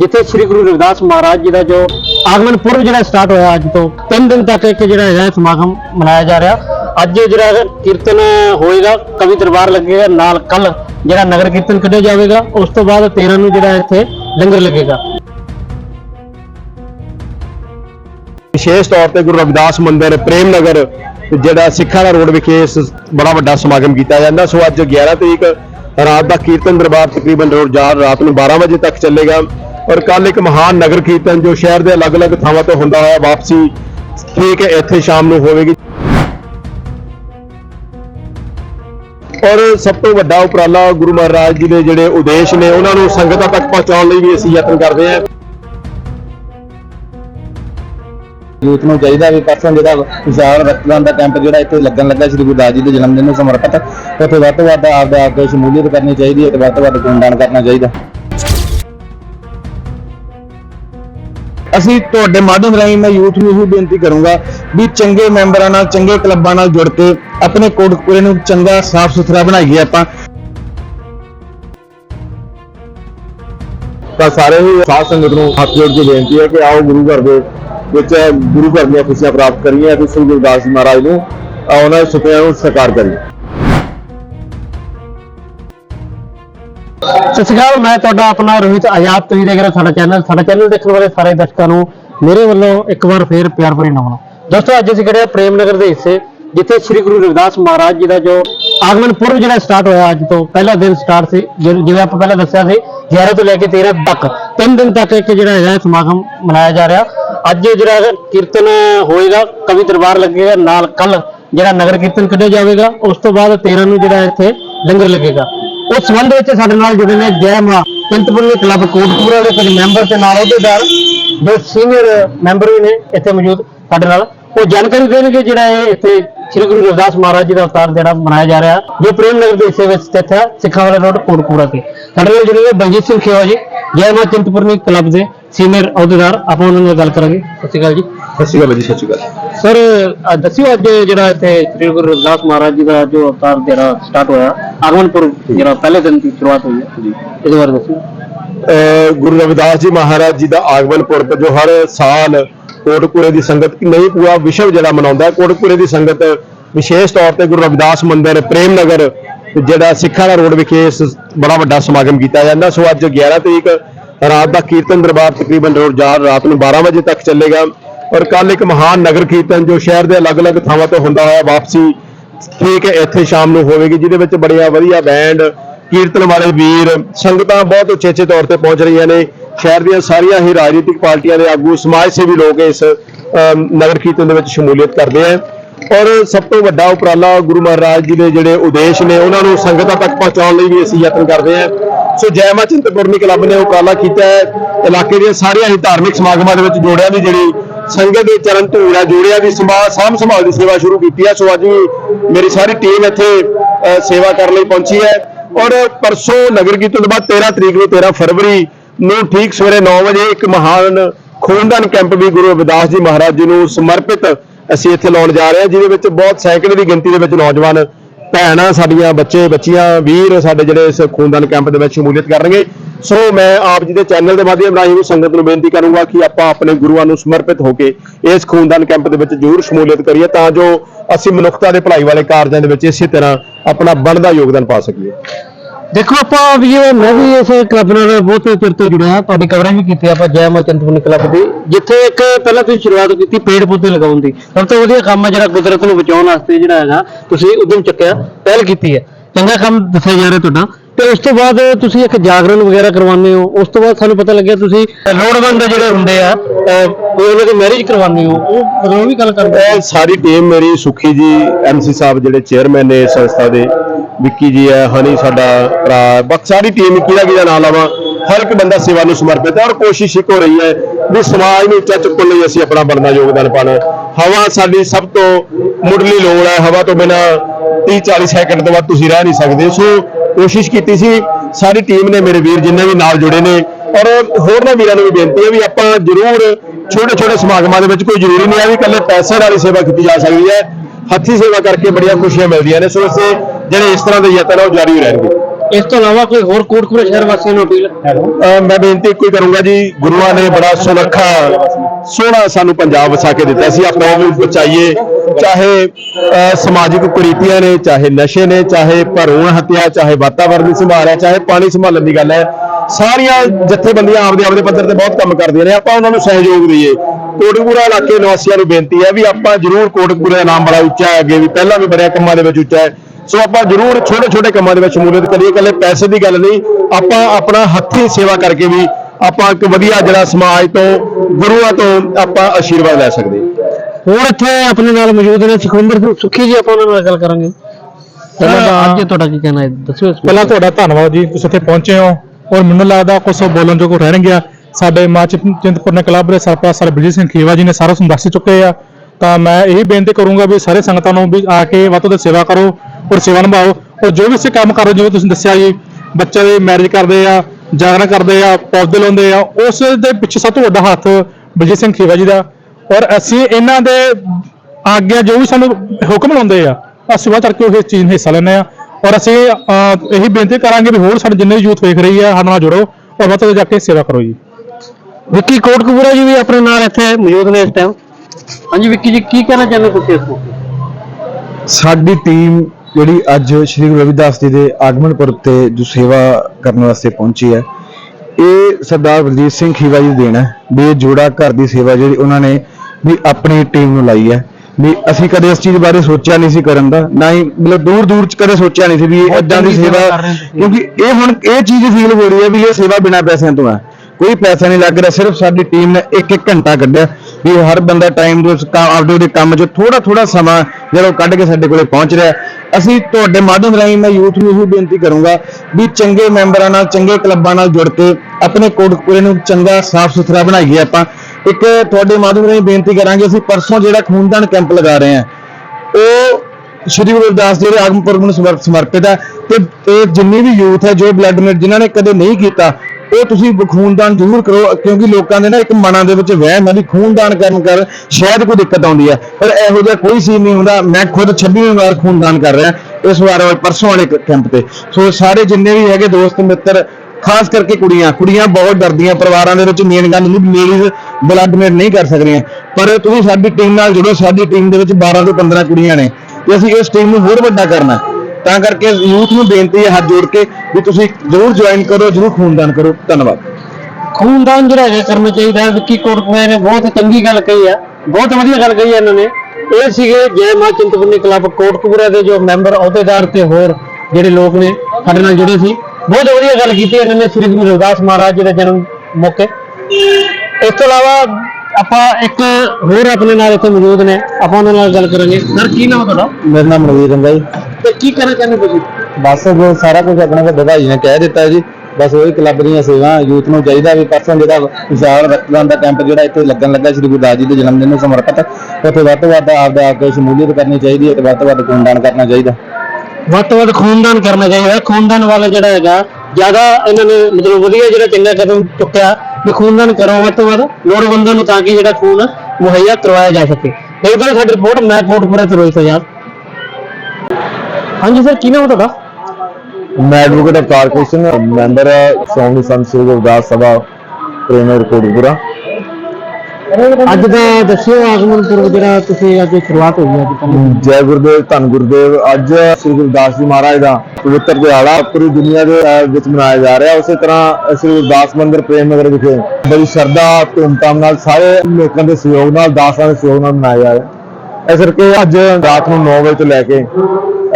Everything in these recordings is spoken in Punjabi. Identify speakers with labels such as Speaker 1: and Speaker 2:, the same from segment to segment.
Speaker 1: ਜਿੱਥੇ ਸ੍ਰੀ ਗੁਰੂ ਰਵਿਦਾਸ ਮਹਾਰਾਜ ਜੀ ਦਾ ਜੋ ਆਗਮਨ ਪੁਰਬ ਜਿਹੜਾ ਸਟਾਰਟ ਹੋਇਆ ਅੱਜ ਤੋਂ 3 ਦਿਨ ਤੱਕ ਇੱਕ ਜਿਹੜਾ ਹੈਗਾ ਸਮਾਗਮ ਮਨਾਇਆ ਜਾ ਰਿਹਾ। ਅੱਜ ਜਿਹੜਾ ਹੈਗਾ ਕੀਰਤਨ ਹੋਏਗਾ, ਕਵੀ ਦਰਬਾਰ ਲੱਗੇਗਾ, ਨਾਲ ਕੱਲ ਜਿਹੜਾ ਨਗਰ ਕੀਰਤਨ ਕੱਢਿਆ ਜਾਵੇਗਾ, ਉਸ ਤੋਂ ਬਾਅਦ 13 ਨੂੰ ਜਿਹੜਾ ਇੱਥੇ ਲੰਗਰ ਲੱਗੇਗਾ।
Speaker 2: ਵਿਸ਼ੇਸ਼ ਤੌਰ ਤੇ ਗੁਰੂ ਰਵਿਦਾਸ ਮੰਦਿਰ ਪ੍ਰੇਮ ਨਗਰ, ਜਿਹੜਾ ਸਿੱਖਾਂ ਦਾ ਰੋਡ ਵਿਖੇ ਬੜਾ ਵੱਡਾ ਸਮਾਗਮ ਕੀਤਾ ਜਾਂਦਾ। ਸੋ ਅੱਜ 11 ਤਰੀਕ ਰਾਤ ਦਾ ਕੀਰਤਨ ਦਰਬਾਰ ਤਕਰੀਬਨ ਰੋਜ਼ ਰਾਤ ਨੂੰ 12 ਵਜੇ ਤੱਕ ਚੱਲੇਗਾ। ਔਰ ਕੱਲ ਇੱਕ ਮਹਾਨ ਨਗਰ ਕੀਰਤਨ ਜੋ ਸ਼ਹਿਰ ਦੇ ਅਲੱਗ-ਅਲੱਗ ਥਾਵਾਂ ਤੋਂ ਹੁੰਦਾ ਹੋਇਆ ਵਾਪਸੀ ਠੀਕ ਇੱਥੇ ਸ਼ਾਮ ਨੂੰ ਹੋਵੇਗੀ। ਔਰ ਸਭ ਤੋਂ ਵੱਡਾ ਉਪਰਾਲਾ ਗੁਰੂ ਮਹਾਰਾਜ ਜੀ ਦੇ ਜਿਹੜੇ ਉਦੇਸ਼ ਨੇ, ਉਹਨਾਂ ਨੂੰ ਸੰਗਤਾਂ ਤੱਕ ਪਹੁੰਚਾਉਣ ਲਈ ਵੀ ਅਸੀਂ ਯਤਨ ਕਰਦੇ ਹਾਂ।
Speaker 3: ਯੂਥ ਨੂੰ ਚਾਹੀਦਾ ਵੀ ਪਰਸੋਂ ਜਿਹੜਾ ਵਿਸ਼ਾਲ ਰਕਤਦਾਨ ਦਾ ਕੈਂਪ ਜਿਹੜਾ ਇੱਥੇ ਲੱਗਣ ਲੱਗਾ, ਸ਼੍ਰੀ ਗੁਰੂਦਾਸ ਜੀ ਦੇ ਜਨਮ ਦਿਨ ਨੂੰ ਸਮਰਪਿਤ, ਉੱਥੇ ਵੱਧ ਤੋਂ ਵੱਧ ਆਪਦਾ ਆਪਦੇ ਸ਼ਮੂਲੀਅਤ ਕਰਨੀ ਚਾਹੀਦੀ ਹੈ ਤੇ ਵੱਧ ਤੋਂ ਵੱਧ ਗੁਣਦਾਨ ਕਰਨਾ ਚਾਹੀਦਾ। ਅਸੀਂ ਤੁਹਾਡੇ ਮਾਧਿਅਮ ਰਾਹੀਂ ਮੈਂ ਯੂਥ ਨੂੰ ਇਹ ਬੇਨਤੀ ਕਰੂੰਗਾ ਵੀ ਚੰਗੇ ਮੈਂਬਰਾਂ ਨਾਲ, ਚੰਗੇ ਕਲੱਬਾਂ ਨਾਲ ਜੁੜ ਕੇ ਆਪਣੇ ਕੋਟਕਪੂਰੇ ਨੂੰ ਚੰਗਾ, ਸਾਫ਼ ਸੁਥਰਾ ਬਣਾਈਏ ਆਪਾਂ।
Speaker 2: ਤਾਂ ਸਾਰੇ ਹੀ ਸਾਧ ਸੰਗਤ ਨੂੰ ਹੱਥ ਜੋੜ ਕੇ ਬੇਨਤੀ ਹੈ ਕਿ ਆਓ ਗੁਰੂ ਘਰ ਦੇ ਵਿੱਚ, ਗੁਰੂ ਘਰ ਦੀਆਂ ਖੁਸ਼ੀਆਂ ਪ੍ਰਾਪਤ ਕਰੀਏ ਅਤੇ ਸ੍ਰੀ ਗੁਰਦਾਸ ਜੀ ਮਹਾਰਾਜ ਨੂੰ ਉਹਨਾਂ ਦੇ ਸੁਪਨਿਆਂ ਨੂੰ ਸਾਕਾਰ ਕਰੀਏ।
Speaker 1: ਸਤਿ ਸ਼੍ਰੀ ਅਕਾਲ, ਮੈਂ ਤੁਹਾਡਾ ਆਪਣਾ ਰੋਹਿਤ ਆਜ਼ਾਦ ਤੁਸੀਂ ਦੇਖ ਰਹੇ ਹੋ ਸਾਡਾ ਚੈਨਲ ਸਾਡਾ ਚੈਨਲ ਦੇਖਣ ਵਾਲੇ ਸਾਰੇ ਦਰਸ਼ਕਾਂ ਨੂੰ ਮੇਰੇ ਵੱਲੋਂ ਇੱਕ ਵਾਰ ਫੇਰ ਪਿਆਰ ਭਰੀ ਨਮਨ। ਦੋਸਤੋ, ਅੱਜ ਅਸੀਂ ਖੜੇ ਹਾਂ ਪ੍ਰੇਮ ਨਗਰ ਦੇ ਹਿੱਸੇ, ਜਿੱਥੇ ਸ੍ਰੀ ਗੁਰੂ ਰਵਿਦਾਸ ਮਹਾਰਾਜ ਜੀ ਦਾ ਜੋ ਆਗਮਨ ਪੁਰਬ ਜਿਹੜਾ ਸਟਾਰਟ ਹੋਇਆ ਅੱਜ ਤੋਂ ਪਹਿਲਾ ਦਿਨ ਸਟਾਰਟ ਸੀ ਜਿ- ਜਿਵੇਂ ਆਪਾਂ ਪਹਿਲਾਂ ਦੱਸਿਆ ਸੀ 11 ਤੋਂ ਲੈ ਕੇ 13 ਤੱਕ, ਤਿੰਨ ਦਿਨ ਤੱਕ ਇੱਕ ਜਿਹੜਾ ਹੈਗਾ ਸਮਾਗਮ ਮਨਾਇਆ ਜਾ ਰਿਹਾ। ਅੱਜ ਜਿਹੜਾ ਹੈਗਾ ਕੀਰਤਨ ਹੋਏਗਾ, ਕਵੀ ਦਰਬਾਰ ਲੱਗੇਗਾ, ਨਾਲ ਕੱਲ ਜਿਹੜਾ ਨਗਰ ਕੀਰਤਨ ਕੱਢਿਆ ਜਾਵੇਗਾ, ਉਸ ਤੋਂ ਬਾਅਦ 13 ਨੂੰ ਜਿਹੜਾ ਇੱਥੇ ਲੰਗਰ ਲੱਗੇਗਾ। ਉਸ ਸੰਬੰਧ ਵਿੱਚ ਸਾਡੇ ਨਾਲ ਜੁੜੇ ਨੇ ਜੈ ਮਾਂ ਚਿੰਤਪੁਰਨੀ ਕਲੱਬ ਕੋਟਪੂਰਾ ਦੇ ਕੁਝ ਮੈਂਬਰ ਤੇ ਨਾਲ ਅਹੁਦੇਦਾਰ ਜੋ ਸੀਨੀਅਰ ਮੈਂਬਰ ਵੀ ਨੇ ਇੱਥੇ ਮੌਜੂਦ ਸਾਡੇ ਨਾਲ। ਉਹ ਜਾਣਕਾਰੀ ਦੇਣਗੇ ਜਿਹੜਾ ਇਹ ਇੱਥੇ ਸ੍ਰੀ ਗੁਰੂ ਰਵਿਦਾਸ ਮਹਾਰਾਜ ਜੀ ਦਾ ਅਵਤਾਰ ਜਿਹੜਾ ਮਨਾਇਆ ਜਾ ਰਿਹਾ, ਜੋ ਪ੍ਰੇਮ ਨਗਰ ਦੇ ਹਿੱਸੇ ਵਿੱਚ ਸਥਿਤ ਹੈ, ਸਿੱਖਾਂ ਵਾਲਾ ਰੋਡ ਕੋਟਪੂਰਾ ਤੇ ਸਾਡੇ ਨਾਲ ਜੁੜੇ ਨੇ ਬਲਜੀਤ ਸਿੰਘ ਖੇਵਾ ਜੀ, ਜੈ ਮਾਂ ਚਿੰਤਪੁਰਨੀ ਕਲੱਬ ਦੇ ਸੀਨੀਅਰ ਅਹੁਦੇਦਾਰ। ਆਪਾਂ ਉਹਨਾਂ ਨਾਲ ਗੱਲ ਕਰਾਂਗੇ। ਸਤਿ ਸ਼੍ਰੀ ਅਕਾਲ ਜੀ।
Speaker 2: ਸਤਿ ਸ਼੍ਰੀ ਅਕਾਲ ਜੀ ਸਤਿ ਸ਼੍ਰੀ ਅਕਾਲ।
Speaker 1: ਸਰ ਅੱਜ ਦੱਸਿਓ ਅੱਜ ਜਿਹੜਾ ਇੱਥੇ ਸ੍ਰੀ ਗੁਰੂ ਰਵਿਦਾਸ ਮਹਾਰਾਜ ਜੀ ਦਾ ਜੋ ਅਵਤਾਰ ਜਿਹੜਾ ਸਟਾਰਟ ਹੋਇਆ ਆਗਮਨ ਪੁਰਬ ਜਿਹੜਾ ਪਹਿਲੇ ਦਿਨ ਦੀ ਸ਼ੁਰੂਆਤ ਹੋਈ ਹੈ। ਜੀ। ਇਹਦੇ ਬਾਰੇ ਦੱਸਿਓ।
Speaker 2: ਅਹ ਗੁਰੂ ਰਵਿਦਾਸ ਜੀ ਮਹਾਰਾਜ ਜੀ ਦਾ ਆਗਮਨ ਪੁਰਬ ਜੋ ਹਰ ਸਾਲ ਕੋਟਕਪੂਰੇ ਦੀ ਸੰਗਤ ਨਹੀਂ ਪੂਰਾ ਵਿਸ਼ਵ ਜਿਹੜਾ ਮਨਾਉਂਦਾ ਹੈ ਕੋਟਕਪੂਰੇ ਦੀ ਸੰਗਤ ਵਿਸ਼ੇਸ਼ ਤੌਰ ਤੇ ਗੁਰੂ ਰਵਿਦਾਸ ਮੰਦਿਰ ਪ੍ਰੇਮ ਨਗਰ ਜਿਹੜਾ ਸਿੱਖਾਂ ਦਾ ਰੋਡ ਵਿਖੇ ਇਸ ਬੜਾ ਵੱਡਾ ਸਮਾਗਮ ਕੀਤਾ ਜਾਂਦਾ। ਸੋ ਅੱਜ 11 ਤਰੀਕ ਰਾਤ ਦਾ ਕੀਰਤਨ ਦਰਬਾਰ ਤਕਰੀਬਨ ਰੋਜ਼ ਜਾਰ ਰਾਤ ਨੂੰ 12 ਵਜੇ ਤੱਕ ਚੱਲੇਗਾ। ਔਰ ਕੱਲ ਇੱਕ ਮਹਾਨ ਨਗਰ ਕੀਰਤਨ ਜੋ ਸ਼ਹਿਰ ਦੇ ਅਲੱਗ-ਅਲੱਗ ਥਾਵਾਂ ਤੋਂ ਹੁੰਦਾ ਹੋਇਆ ਵਾਪਸੀ ਠੀਕ ਇੱਥੇ ਸ਼ਾਮ ਨੂੰ ਹੋਵੇਗੀ, ਜਿਹਦੇ ਵਿੱਚ ਬੜੀਆਂ ਵਧੀਆ ਬੈਂਡ ਕੀਰਤਨ ਵਾਲੇ ਵੀਰ, ਸੰਗਤਾਂ ਬਹੁਤ ਉਚੇਚੇ ਤੌਰ ਤੇ ਪਹੁੰਚ ਰਹੀਆਂ ਨੇ। ਸ਼ਹਿਰ ਦੀਆਂ ਸਾਰੀਆਂ ਹੀ ਰਾਜਨੀਤਿਕ ਪਾਰਟੀਆਂ ਦੇ ਆਗੂ, ਸਮਾਜ ਸੇਵੀ ਲੋਕ ਇਸ ਨਗਰ ਕੀਰਤਨ ਦੇ ਵਿੱਚ ਸ਼ਮੂਲੀਅਤ ਕਰਦੇ ਆ। ਔਰ ਸਭ ਤੋਂ ਵੱਡਾ ਉਪਰਾਲਾ ਗੁਰੂ ਮਹਾਰਾਜ ਜੀ ਦੇ ਜਿਹੜੇ ਉਦੇਸ਼ ਨੇ, ਉਹਨਾਂ ਨੂੰ ਸੰਗਤਾਂ ਤੱਕ ਪਹੁੰਚਾਉਣ ਲਈ ਵੀ ਅਸੀਂ ਯਤਨ ਕਰਦੇ ਹਾਂ ਸੋ ਜੈ ਮਾਂ ਚਿੰਤਪੁਰਨੀ ਕਲੱਬ ਨੇ ਉਪਰਾਲਾ ਕੀਤਾ ਹੈ। ਇਲਾਕੇ ਦੀਆਂ ਸਾਰੀਆਂ ਹੀ ਧਾਰਮਿਕ ਸਮਾਗਮਾਂ ਦੇ ਵਿੱਚ ਜੋੜਿਆਂ ਦੀ ਜਿਹੜੀ ਸੰਗਤ ਦੇ ਚਰਨ ਧੂੜਾ ਜੋੜਿਆ ਵੀ ਸੰਭਾਲ ਸਾਂਭ ਸੰਭਾਲ ਦੀ ਸੇਵਾ ਸ਼ੁਰੂ ਕੀਤੀ ਹੈ ਸੋ ਅੱਜ ਵੀ ਮੇਰੀ ਸਾਰੀ ਟੀਮ ਇੱਥੇ ਅ, ਸੇਵਾ ਕਰਨ ਲਈ ਪਹੁੰਚੀ ਹੈ। ਔਰ ਪਰਸੋਂ ਨਗਰ ਕੀਰਤਨ ਤੋਂ ਬਾਅਦ 13 ਤਰੀਕ ਨੂੰ 13 ਫਰਵਰੀ ਨੂੰ ਠੀਕ ਸਵੇਰੇ 9 ਵਜੇ ਇੱਕ ਮਹਾਨ ਖੂਨਦਾਨ ਕੈਂਪ ਵੀ ਗੁਰੂ ਰਵਿਦਾਸ ਜੀ ਮਹਾਰਾਜ ਜੀ ਨੂੰ ਸਮਰਪਿਤ ਅਸੀਂ ਇੱਥੇ ਲਾਉਣ ਜਾ ਰਹੇ ਹਾਂ ਜਿਹਦੇ ਵਿੱਚ ਬਹੁਤ ਸੈਂਕੜੇ ਦੀ ਗਿਣਤੀ ਦੇ ਵਿੱਚ ਨੌਜਵਾਨ ਭੈਣਾਂ ਸਾਡੀਆਂ ਬੱਚੇ ਬੱਚੀਆਂ ਵੀਰ ਸਾਡੇ ਜਿਹੜੇ ਇਸ ਖੂਨਦਾਨ ਕੈਂਪ ਦੇ ਵਿੱਚ ਸ਼ਮੂਲੀਅਤ ਕਰਨਗੇ। ਸੋ ਮੈਂ ਆਪ ਜੀ ਦੇ ਚੈਨਲ ਦੇ ਮਾਧਿਅਮ ਰਾਹੀਂ ਵੀ ਸੰਗਤ ਨੂੰ ਬੇਨਤੀ ਕਰੂੰਗਾ ਕਿ ਆਪਾਂ ਆਪਣੇ ਗੁਰੂਆਂ ਨੂੰ ਸਮਰਪਿਤ ਹੋ ਕੇ ਇਸ ਖੂਨਦਾਨ ਕੈਂਪ ਦੇ ਵਿੱਚ ਜ਼ਰੂਰ ਸ਼ਮੂਲੀਅਤ ਕਰੀਏ ਤਾਂ ਜੋ ਅਸੀਂ ਮਨੁੱਖਤਾ ਦੇ ਭਲਾਈ ਵਾਲੇ ਕਾਰਜਾਂ ਦੇ ਵਿੱਚ ਇਸੇ ਤਰ੍ਹਾਂ ਆਪਣਾ ਬਣਦਾ ਯੋਗਦਾਨ ਪਾ ਸਕੀਏ।
Speaker 1: ਦੇਖੋ ਆਪਾਂ ਵੀ ਇਹ, ਮੈਂ ਵੀ ਇਸ ਕਲੱਬ ਨਾਲ ਬਹੁਤ ਚਿਰ ਤੋਂ ਜੁੜਿਆ ਤੁਹਾਡੀ ਕਵਰੇਜ ਵੀ ਕੀਤੀ ਆਪਾਂ ਜੈ ਮਾਂ ਕਲੱਬ ਦੀ, ਜਿੱਥੇ ਇੱਕ ਪਹਿਲਾਂ ਤੁਸੀਂ ਸ਼ੁਰੂਆਤ ਕੀਤੀ ਪੇੜ ਪੌਦੇ ਲਗਾਉਣ ਦੀ। ਸਭ ਤੋਂ ਵਧੀਆ ਕੰਮ ਹੈ ਜਿਹੜਾ ਕੁਦਰਤ ਨੂੰ ਬਚਾਉਣ ਵਾਸਤੇ ਜਿਹੜਾ ਹੈਗਾ, ਤੁਸੀਂ ਉਦਮ ਚੱਕਿਆ, ਪਹਿਲ ਕੀਤੀ ਹੈ। ਚੰਗਾ ਕੰਮ ਦੱਸਿਆ ਜਾ ਰਿਹਾ ਤੁਹਾਡਾ। ਤੇ ਉਸ ਤੋਂ ਬਾਅਦ ਤੁਸੀਂ ਇੱਕ ਜਾਗਰਣ ਵਗੈਰਾ ਕਰਵਾਉਂਦੇ ਹੋ। ਉਸ ਤੋਂ ਬਾਅਦ ਸਾਨੂੰ ਪਤਾ ਲੱਗਿਆ ਤੁਸੀਂ ਲੋੜਵੰਦ ਜਿਹੜੇ ਹੁੰਦੇ ਆ ਅਹ, ਕੋਈ ਉਹਨਾਂ ਦੀ ਮੈਰਿਜ ਕਰਵਾਉਂਦੇ ਹੋ। ਉਹ ਮਤਲਬ ਉਹ ਵੀ ਗੱਲ ਕਰਦੇ
Speaker 2: ਇਹ ਸਾਰੀ ਟੀਮ ਮੇਰੀ ਸੁਖੀ ਜੀ ਐਮਸੀ ਸਾਹਿਬ ਜਿਹੜੇ ਚੇਅਰਮੈਨ ਨੇ ਇਸ ਸੰਸਥਾ ਦੇ ਵਿੱਕੀ ਜੀ ਹੈ ਹਨੀ ਸਾਡਾ ਭਰਾ ਬਾਕੀ ਸਾਰੀ ਟੀਮ ਕਿਹਦਾ ਕਿਹਦਾ ਨਾਮ ਲਵਾਂ? ਹਰ ਇੱਕ ਬੰਦਾ ਸੇਵਾ ਨੂੰ ਸਮਰਪਿਤ ਹੈ ਔਰ ਕੋਸ਼ਿਸ਼ ਇੱਕ ਹੋ ਰਹੀ ਹੈ ਵੀ ਸਮਾਜ ਨੂੰ ਉੱਚਾ ਚੁੱਕਣ ਲਈ ਅਸੀਂ ਆਪਣਾ ਬਣਦਾ ਯੋਗਦਾਨ ਪਾਣਾ ਹਵਾ ਸਾਡੀ ਸਭ ਤੋਂ ਮੁੱਢਲੀ ਲੋੜ ਹੈ। ਹਵਾ ਤੋਂ ਬਿਨਾਂ 30 40 ਸੈਕਿੰਡ ਤੋਂ ਬਾਅਦ ਤੁਸੀਂ ਰਹਿ ਨਹੀਂ ਸਕਦੇ। ਸੋ ਕੋਸ਼ਿਸ਼ ਕੀਤੀ ਸੀ, ਸਾਰੀ ਟੀਮ ਨੇ ਮੇਰੇ ਵੀਰ ਜਿੰਨੇ ਵੀ ਨਾਲ ਜੁੜੇ ਨੇ। ਔਰ ਹੋਰਨਾਂ ਵੀਰਾਂ ਨੂੰ ਵੀ ਬੇਨਤੀ ਹੈ ਵੀ ਆਪਾਂ ਜ਼ਰੂਰ ਛੋਟੇ ਛੋਟੇ ਸਮਾਗਮਾਂ ਦੇ ਵਿੱਚ ਕੋਈ ਜ਼ਰੂਰੀ ਨਹੀਂ ਹੈ ਵੀ ਇਕੱਲੇ ਪੈਸੇ ਨਾਲ ਹੀ ਸੇਵਾ ਕੀਤੀ ਜਾ ਸਕਦੀ ਹੈ। ਹੱਥੀ ਸੇਵਾ ਕਰਕੇ ਬੜੀਆਂ ਖੁਸ਼ੀਆਂ ਮਿਲਦੀਆਂ ਨੇ। ਸੋ ਇਸੇ ਜਿਹੜੇ ਇਸ ਤਰ੍ਹਾਂ ਦੇ ਯਤਨ ਆ, ਉਹ ਜਾਰੀ ਰਹਿਣਗੇ।
Speaker 1: ਇਸ ਤੋਂ ਇਲਾਵਾ ਕੋਈ ਹੋਰ ਕੋਟਕਪੂਰਾ ਸ਼ਹਿਰ ਵਾਸੀਆਂ ਨੂੰ ਅਪੀਲ?
Speaker 2: ਅਹ ਮੈਂ ਬੇਨਤੀ ਇੱਕੋ ਹੀ ਕਰੂੰਗਾ ਜੀ, ਗੁਰੂਆਂ ਨੇ ਬੜਾ ਸੁਨੱਖਾ, ਸੋਹਣਾ ਸਾਨੂੰ ਪੰਜਾਬ ਵਸਾ ਕੇ ਦਿੱਤਾ ਸੀ। ਆਪਾਂ ਉਹ ਵੀ ਬਚਾਈਏ, ਚਾਹੇ ਅਹ ਸਮਾਜਿਕ ਕੁਰੀਤੀਆਂ ਨੇ, ਚਾਹੇ ਨਸ਼ੇ ਨੇ, ਚਾਹੇ ਭਰੂਣ ਹੱਤਿਆ, ਚਾਹੇ ਵਾਤਾਵਰਣ ਦੀ ਸੰਭਾਲ ਹੈ, ਚਾਹੇ ਪਾਣੀ ਸੰਭਾਲਣ ਦੀ ਗੱਲ ਹੈ। ਸਾਰੀਆਂ ਜਥੇਬੰਦੀਆਂ ਆਪਦੇ ਆਪਦੇ ਪੱਧਰ ਤੇ ਬਹੁਤ ਕੰਮ ਕਰਦੀਆਂ ਨੇ। ਆਪਾਂ ਉਹਨਾਂ ਨੂੰ ਸਹਿਯੋਗ ਦਈਏ। ਕੋਟਕਪੂਰਾ ਇਲਾਕੇ ਨਿਵਾਸੀਆਂ ਨੂੰ ਬੇਨਤੀ ਹੈ ਵੀ ਆਪਾਂ ਜ਼ਰੂਰ ਕੋਟਕਪੂਰੇ ਦਾ ਨਾਮ ਬੜਾ ਉੱਚਾ ਹੈ, ਅੱਗੇ ਵੀ ਪਹਿਲਾਂ ਵੀ ਬੜਿਆ ਕੰਮਾਂ ਦੇ ਵਿੱਚ ਉੱਚਾ ਹੈ। ਸੋ ਆਪਾਂ ਜ਼ਰੂਰ ਛੋਟੇ ਛੋਟੇ ਕੰਮਾਂ ਦੇ ਵਿੱਚ ਸ਼ਮੂਲੀਅਤ ਕਰੀਏ ਇਕੱਲੇ ਪੈਸੇ ਦੀ ਗੱਲ ਨਹੀਂ ਆਪਾਂ ਆਪਣਾ ਹੱਥੀਂ ਸੇਵਾ ਕਰਕੇ ਵੀ ਆਪਾਂ ਇੱਕ ਵਧੀਆ ਜਿਹੜਾ ਸਮਾਜ ਤੋਂ ਗੁਰੂਆਂ ਤੋਂ ਆਪਾਂ ਆਸ਼ੀਰਵਾਦ ਲੈ ਸਕਦੇ ਹਾਂ।
Speaker 1: ਹੋਰ ਇੱਥੇ ਆਪਣੇ ਨਾਲ ਮੌਜੂਦ ਨੇ ਸੁਖਵਿੰਦਰ ਸਿੰਘ ਸੁੱਖੀ ਜੀ ਆਪਾਂ ਉਹਨਾਂ ਨਾਲ ਗੱਲ ਕਰਾਂਗੇ। ਪਹਿਲਾਂ ਤਾਂ ਅੱਜ ਤੁਹਾਡਾ ਕੀ ਕਹਿਣਾ ਹੈ ਦੱਸਿਓ
Speaker 4: ਪਹਿਲਾਂ ਤੁਹਾਡਾ ਧੰਨਵਾਦ ਜੀ ਤੁਸੀਂ ਇੱਥੇ ਪਹੁੰਚੇ ਹੋ ਔਰ ਮੈਨੂੰ ਲੱਗਦਾ ਕੁਝ ਬੋਲਣ ਜੋ ਕੋ ਰਹਿ ਗਿਆ ਸਾਡੇ ਮਾਂ ਚਿੰਤ- ਚਿੰਤਪੁਰਨੀ ਕਲੱਬ ਦੇ ਸਰਪ੍ਰਸਤ ਸਰ ਬਲਜੀਤ ਸਿੰਘ ਖੀਵਾ ਜੀ ਨੇ ਸਾਰਾ ਤੁਹਾਨੂੰ ਦੱਸ ਚੁੱਕੇ ਆ। ਤਾਂ ਮੈਂ ਇਹ ਬੇਨਤੀ ਕਰੂੰਗਾ ਵੀ ਸਾਰੇ ਸੰਗਤਾਂ ਨੂੰ ਵੀ ਆ ਕੇ ਵੱਧ ਤੋਂ ਵੱਧ ਸੇਵਾ ਕਰੋ ਔਰ ਸੇਵਾ ਨਿਭਾਓ। ਔਰ ਜੋ ਵੀ ਇਸੇ ਕੰਮ ਕਰੋ ਜਿਵੇਂ ਤੁਸੀਂ ਦੱਸਿਆ ਜੀ ਬੱਚੇ ਦੇ ਮੈਰਿਜ ਕਰਦੇ ਆ ਜਾਗਰਣ ਕਰਦੇ ਆ ਪੌਦੇ ਲਾਉਂਦੇ ਆ ਉਸ ਦੇ ਪਿੱਛੇ ਸਭ ਤੋਂ ਵੱਡਾ ਹੱਥ ਬਲਜੀਤ ਸਿੰਘ ਖੀਵਾ ਜੀ ਦਾ। ਔਰ ਅਸੀਂ ਇਹਨਾਂ ਦੇ ਆਗਿਆ ਜੋ ਵੀ ਸਾਨੂੰ ਹੁਕਮ ਲਾਉਂਦੇ ਆ ਅਸੀਂ ਵੱਧ ਕਰਕੇ ਉਸ ਚੀਜ਼ ਨੂੰ ਹਿੱਸਾ ਲੈਂਦੇ ਆ। ਔਰ ਅਸੀਂ ਇਹੀ ਬੇਨਤੀ ਕਰਾਂਗੇ ਵੀ ਹੋਰ ਸਾਡੇ ਜਿੰਨੇ ਵੀ ਯੂਥ ਵੇਖ ਰਹੀ ਆ ਸਾਡੇ ਨਾਲ ਜੁੜੋ ਔਰ ਵੱਧ ਤੋਂ ਵੱਧ ਜਾ ਕੇ ਸੇਵਾ ਕਰੋ ਜੀ।
Speaker 1: ਵਿੱਕੀ ਕੋਟਕਪੂਰਾ ਜੀ ਵੀ ਆਪਣੇ ਨਾਲ ਇੱਥੇ ਮੌਜੂਦ ਨੇ ਇਸ ਟਾਈਮ ਹਾਂਜੀ ਵਿੱਕੀ ਜੀ ਕੀ ਕਹਿਣਾ ਚਾਹੁੰਦੇ ਤੁਸੀਂ ਇਸ ਮੌਕੇ?
Speaker 3: ਸਾਡੀ ਟੀਮ ਜਿਹੜੀ ਅੱਜ ਸ਼੍ਰੀ ਗੁਰੂ ਰਵਿਦਾਸ ਜੀ ਦੇ ਆਗਮਨ ਪੁਰਬ ਤੇ ਜੋ ਸੇਵਾ ਕਰਨ ਵਾਸਤੇ ਪਹੁੰਚੀ ਹੈ ਇਹ ਸਰਦਾਰ ਬਲਜੀਤ ਸਿੰਘ ਖੀਵਾ ਜੀ ਦੇਣ ਹੈ ਵੀ ਇਹ ਜੋੜਾ ਘਰ ਦੀ ਸੇਵਾ ਜਿਹੜੀ ਉਹਨਾਂ ਨੇ ਵੀ ਆਪਣੀ ਟੀਮ ਨੂੰ ਲਾਈ ਹੈ। ਵੀ ਅਸੀਂ ਕਦੇ ਇਸ ਚੀਜ਼ ਬਾਰੇ ਸੋਚਿਆ ਨਹੀਂ ਸੀ ਕਰਨ ਦਾ ਨਾ ਹੀ ਮਤਲਬ ਦੂਰ ਦੂਰ ਚ ਕਦੇ ਸੋਚਿਆ ਨਹੀਂ ਸੀ ਵੀ ਇਹ ਇਦਾਂ ਦੀ
Speaker 1: ਸੇਵਾ।
Speaker 3: ਕਿਉਂਕਿ ਇਹ ਹੁਣ ਇਹ ਚੀਜ਼ ਫੀਲ ਹੋ ਰਹੀ ਹੈ ਵੀ ਇਹ ਸੇਵਾ ਬਿਨਾਂ ਪੈਸਿਆਂ ਤੋਂ ਹੈ। ਕੋਈ ਪੈਸਾ ਨਹੀਂ ਲੱਗ ਰਿਹਾ ਸਿਰਫ ਸਾਡੀ ਟੀਮ ਨੇ ਇੱਕ ਇੱਕ ਘੰਟਾ ਕੱਢਿਆ। ਵੀ ਹਰ ਬੰਦਾ ਟਾਈਮ ਦੇ ਉਸ ਆਪਦੇ ਉਹਦੇ ਕੰਮ 'ਚ ਥੋੜਾ ਥੋੜਾ ਸਮਾਂ ਜਿਹੜਾ ਉਹ ਕੱਢ ਕੇ ਸਾਡੇ ਕੋਲੇ ਪਹੁੰਚ ਰਿਹਾ ਅਸੀਂ ਤੁਹਾਡੇ ਮਾਧਿਅਮ ਰਾਹੀਂ ਮੈਂ ਯੂਥ ਨੂੰ ਇਹ ਬੇਨਤੀ ਕਰੂੰਗਾ ਵੀ ਚੰਗੇ ਮੈਂਬਰਾਂ ਨਾਲ, ਚੰਗੇ ਕਲੱਬਾਂ ਨਾਲ ਜੁੜ ਕੇ ਆਪਣੇ ਕੋਟਕਪੂਰੇ ਨੂੰ ਚੰਗਾ ਸਾਫ਼ ਸੁਥਰਾ ਬਣਾਈਏ ਆਪਾਂ। ਇੱਕ ਤੁਹਾਡੇ ਮਾਧਿਅਮ ਰਾਹੀਂ ਬੇਨਤੀ ਕਰਾਂਗੇ, ਅਸੀਂ ਪਰਸੋਂ ਜਿਹੜਾ ਖੂਨਦਾਨ ਕੈਂਪ ਲਗਾ ਰਹੇ ਹਾਂ, ਉਹ ਸ਼੍ਰੀ ਗੁਰੂ ਰਵਿਦਾਸ ਜੀ ਦੇ ਆਗਮਨ ਪੁਰਬ ਨੂੰ ਸਮਰ- ਸਮਰਪਿਤ ਹੈ ਤੇ ਇਹ ਜਿੰਨੀ ਵੀ ਯੂਥ ਹੈ, ਜੋ ਬਲੱਡ ਡੋਨੇਟ ਜਿਨ੍ਹਾਂ ਨੇ ਕਦੇ ਨਹੀਂ ਕੀਤਾ ਉਹ ਤੁਸੀਂ ਖੂਨਦਾਨ ਜ਼ਰੂਰ ਕਰੋ, ਕਿਉਂਕਿ ਲੋਕਾਂ ਦੇ ਨਾ ਇੱਕ ਮਨਾਂ ਦੇ ਵਿੱਚ ਵਹਿਮ ਹੈ ਵੀ ਖੂਨਦਾਨ ਕਰਨ ਕਰ, ਸ਼ਾਇਦ ਕੋਈ ਦਿੱਕਤ ਆਉਂਦੀ ਹੈ। ਪਰ ਇਹੋ ਜਿਹਾ ਕੋਈ ਸੀਨ ਨਹੀਂ ਹੁੰਦਾ, ਮੈਂ ਖੁਦ 26ਵੀਂ ਵਾਰ ਖੂਨਦਾਨ ਕਰ ਰਿਹਾ, ਇਸ ਵਾਰ ਪਰਸੋਂ ਵਾਲੇ ਕੈਂਪ ਤੇ। ਸੋ ਸਾਰੇ ਜਿੰਨੇ ਵੀ ਹੈਗੇ ਦੋਸਤ, ਮਿੱਤਰ, ਖਾਸ ਕਰਕੇ ਕੁੜੀਆਂ ਕੁੜੀਆਂ ਬਹੁਤ ਡਰਦੀਆਂ, ਪਰਿਵਾਰਾਂ ਦੇ ਵਿੱਚ ਮੇਨ ਗੱਲ ਹੁੰਦੀ ਲੇਡੀਜ਼ ਬਲੱਡ ਡੋਨੇਟ ਨਹੀਂ ਕਰ ਸਕਦੀਆਂ। ਪਰ ਤੁਸੀਂ ਸਾਡੀ ਟੀਮ ਨਾਲ ਜੁੜੋ, ਸਾਡੀ ਟੀਮ ਦੇ ਵਿੱਚ 12 ਤੋਂ 15 ਕੁੜੀਆਂ ਨੇ। ਤੇ ਅਸੀਂ ਇਸ ਟੀਮ ਨੂੰ ਹੋਰ ਵੱਡਾ ਕਰਨਾ। ਤਾਂ ਕਰਕੇ ਯੂਥ ਨੂੰ ਬੇਨਤੀ ਹੈ ਹੱਥ ਜੋੜ ਕੇ ਵੀ ਤੁਸੀਂ ਜ਼ਰੂਰ ਜੁਆਇਨ ਕਰੋ, ਜ਼ਰੂਰ ਖੂਨਦਾਨ ਕਰੋ। ਧੰਨਵਾਦ।
Speaker 1: ਖੂਨਦਾਨ ਜਿਹੜਾ ਹੈਗਾ ਕਰਨਾ ਚਾਹੀਦਾ ਹੈ। ਵਿੱਕੀ ਕੋਟਕਪੂਰਾ ਨੇ ਬਹੁਤ ਚੰਗੀ ਗੱਲ ਕਹੀ ਹੈ ਬਹੁਤ ਵਧੀਆ ਗੱਲ ਕਹੀ ਹੈ ਇਹਨਾਂ ਨੇ। ਇਹ ਸੀਗੇ ਜੈ ਮਾ ਚਿੰਤਪੁਰਨੀ ਕਲੱਬ ਕੋਟਕਪੂਰਾ ਦੇ ਜੋ ਮੈਂਬਰ, ਅਹੁਦੇਦਾਰ ਤੇ ਹੋਰ ਜਿਹੜੇ ਲੋਕ ਨੇ ਸਾਡੇ ਨਾਲ ਜੁੜੇ ਸੀ। ਬਹੁਤ ਵਧੀਆ ਗੱਲ ਕੀਤੀ ਇਹਨਾਂ ਨੇ। ਸ੍ਰੀ ਗੁਰੂ ਰਵਿਦਾਸ ਮਹਾਰਾਜ ਜੀ ਦੇ ਜਨਮ ਮੌਕੇ। ਇਸ ਤੋਂ ਇਲਾਵਾ ਆਪਾਂ ਇੱਕ ਹੋਰ ਆਪਣੇ ਨਾਲ ਇੱਥੇ ਮੌਜੂਦ ਨੇ। ਆਪਾਂ ਉਹਨਾਂ ਨਾਲ ਗੱਲ ਕਰਾਂਗੇ। ਸਰ ਕੀ ਨਾਮ ਤੁਹਾਡਾ?
Speaker 3: ਮੇਰਾ ਨਾਮ ਰਵੀਰ ਰੰਗਾ ਜੀ।
Speaker 1: ਤੇ ਕੀ ਕਹਿਣਾ ਚਾਹੁੰਦੇ ਤੁਸੀਂ?
Speaker 3: ਬਸ ਉਹ ਸਾਰਾ ਕੁਝ ਆਪਣੇ ਵੱਡੇ ਭਾਈ ਨੇ ਕਹਿ ਦਿੱਤਾ ਜੀ। ਬਸ ਉਹੀ ਕਲੱਬ ਦੀਆਂ ਸੇਵਾ ਯੂਥ ਨੂੰ ਚਾਹੀਦਾ ਵੀ ਪਰਸੋਂ ਜਿਹੜਾ ਵਿਸ਼ਾਲ ਰਕਤਦਾਨ ਦਾ ਕੈਂਪ ਜਿਹੜਾ ਇੱਥੇ ਲੱਗਣ ਲੱਗਾ ਸ਼੍ਰੀ ਗੁਰੂ ਜੀ ਦੇ ਜਨਮ ਦਿਨ ਨੂੰ ਸਮਰਪਿਤ ਉੱਥੇ ਵੱਧ ਤੋਂ ਵੱਧ ਆਪਦਾ ਆਪ ਸ਼ਮੂਲੀਅਤ ਕਰਨੀ ਚਾਹੀਦੀ ਹੈ ਤੇ ਵੱਧ ਤੋਂ ਵੱਧ ਖੂਨਦਾਨ ਕਰਨਾ ਚਾਹੀਦਾ।
Speaker 1: ਵੱਧ ਤੋਂ ਵੱਧ ਖੂਨਦਾਨ ਕਰਨਾ ਚਾਹੀਦਾ। ਖੂਨਦਾਨ ਵਾਲਾ ਜਿਹੜਾ ਹੈਗਾ ਜ਼ਿਆਦਾ ਇਹਨਾਂ ਨੇ ਮਤਲਬ ਵਧੀਆ ਜਿਹੜਾ ਚੰਗਾ ਕਦਮ ਚੁੱਕਿਆ। ਵੀ ਖੂਨਦਾਨ ਕਰੋ ਵੱਧ ਤੋਂ ਵੱਧ, ਲੋੜਵੰਦਾਂ ਨੂੰ ਤਾਂ ਕਿ ਜਿਹੜਾ ਖੂਨ ਮੁਹੱਈਆ ਕਰਵਾਇਆ ਜਾ ਸਕੇ। ਇਹ ਤਾਂ ਸਾਡੀ ਰਿਪੋਰਟ ਮੈਂ ਕੋਟਪੁਰਾ ਤੋਂ ਰੋਹਿਤ ਯਾਰ ਹਾਂਜੀ ਸਰ ਕੀ ਨਾਮ ਤੁਹਾਡਾ?
Speaker 3: ਮੈਂ ਐਡਵੋਕੇਟ ਕਾਰਪੋਰੇਸ਼ਨ ਮੈਂਬਰ ਸ਼੍ਰੋਮਣੀ ਸੰਤ ਸ੍ਰੀ ਗੁਰਦਾਸ ਸਭਾ ਪ੍ਰੇਮਰ ਕੋਟਪੁਰਾ
Speaker 1: ਅੱਜ ਦਾ ਦੱਸਿਓ ਆਗਮਨ ਪੁਰਬ ਜਿਹੜਾ ਤੁਸੀਂ ਅੱਜ ਸ਼ੁਰੂਆਤ ਹੋਈ ਅੱਜ ਕੱਲ੍ਹ
Speaker 3: ਜੈ ਗੁਰਦੇਵ ਧੰਨ ਗੁਰਦੇਵ। ਅੱਜ ਸ੍ਰੀ ਗੁਰਦਾਸ ਜੀ ਮਹਾਰਾਜ ਦਾ ਪਵਿੱਤਰ ਦਿਹਾੜਾ ਪੂਰੀ ਦੁਨੀਆ ਦੇ ਵਿੱਚ ਮਨਾਇਆ ਜਾ ਰਿਹਾ। ਉਸੇ ਤਰ੍ਹਾਂ ਸ੍ਰੀ ਗੁਰਦਾਸ ਮੰਦਿਰ ਪ੍ਰੇਮ ਨਗਰ ਵਿਖੇ ਬੜੀ ਸ਼ਰਧਾ ਧੂਮਧਾਮ ਨਾਲ ਸਾਰੇ ਲੋਕਾਂ ਦੇ ਸਹਿਯੋਗ ਨਾਲ ਦਾਸਾਂ ਦੇ ਸਹਿਯੋਗ ਨਾਲ ਮਨਾਇਆ ਜਾ ਰਿਹਾ। ਇਸ ਕਰਕੇ ਅੱਜ ਰਾਤ ਨੂੰ 9 ਵਜੇ ਤੋਂ ਲੈ ਕੇ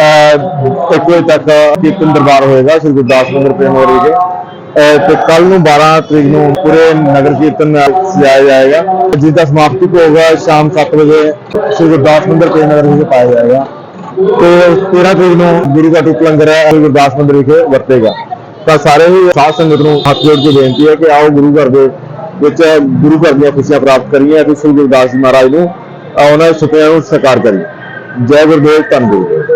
Speaker 3: ਅਹ, ਇੱਕ ਵਜੇ ਤੱਕ ਕੀਰਤਨ ਦਰਬਾਰ ਹੋਏਗਾ ਸ੍ਰੀ ਗੁਰਦਾਸ ਮੰਦਿਰ ਪ੍ਰੇਮ ਨਗਰ ਵਿਖੇ। ਤੇ ਕੱਲ ਨੂੰ 12 ਤਰੀਕ ਨੂੰ ਪੂਰੇ ਨਗਰ ਕੀਰਤਨ ਨਾਲ ਸਜਾਇਆ ਜਾਏਗਾ। ਜਿਸ ਦਾ ਸਮਾਪਤੀ ਹੋਗਾ ਸ਼ਾਮ 7 ਵਜੇ ਸ੍ਰੀ ਗੁਰਦਾਸ ਮੰਦਿਰ ਪ੍ਰੇਮ ਨਗਰ ਵਿਖੇ ਪਾਇਆ ਜਾਏਗਾ। ਤੇ 13 ਤਰੀਕ ਨੂੰ ਗੁਰੂ ਦਾ ਟੁੱਟ ਲੰਗਰ ਹੈ ਗੁਰਦਾਸ ਮੰਦਿਰ ਵਿਖੇ ਵਰਤੇਗਾ। ਤਾਂ ਸਾਰੇ ਹੀ ਸਾਧ ਸੰਗਤ ਨੂੰ ਹੱਥ ਜੋੜ ਕੇ ਬੇਨਤੀ ਹੈ ਕਿ ਆਓ ਗੁਰੂ ਘਰ ਦੇ ਵਿੱਚ ਗੁਰੂ ਘਰ ਦੀਆਂ ਖੁਸ਼ੀਆਂ ਪ੍ਰਾਪਤ ਕਰੀਏ ਅਤੇ ਸ੍ਰੀ ਗੁਰਦਾਸ ਜੀ ਮਹਾਰਾਜ ਨੂੰ ਉਹਨਾਂ ਦੇ ਸੁਪਨਿਆਂ ਨੂੰ ਸਾਕਾਰ ਕਰੀਏ। ਜੈ ਗੁਰਦੇਵ, ਧੰਨ ਗੁਰੂ।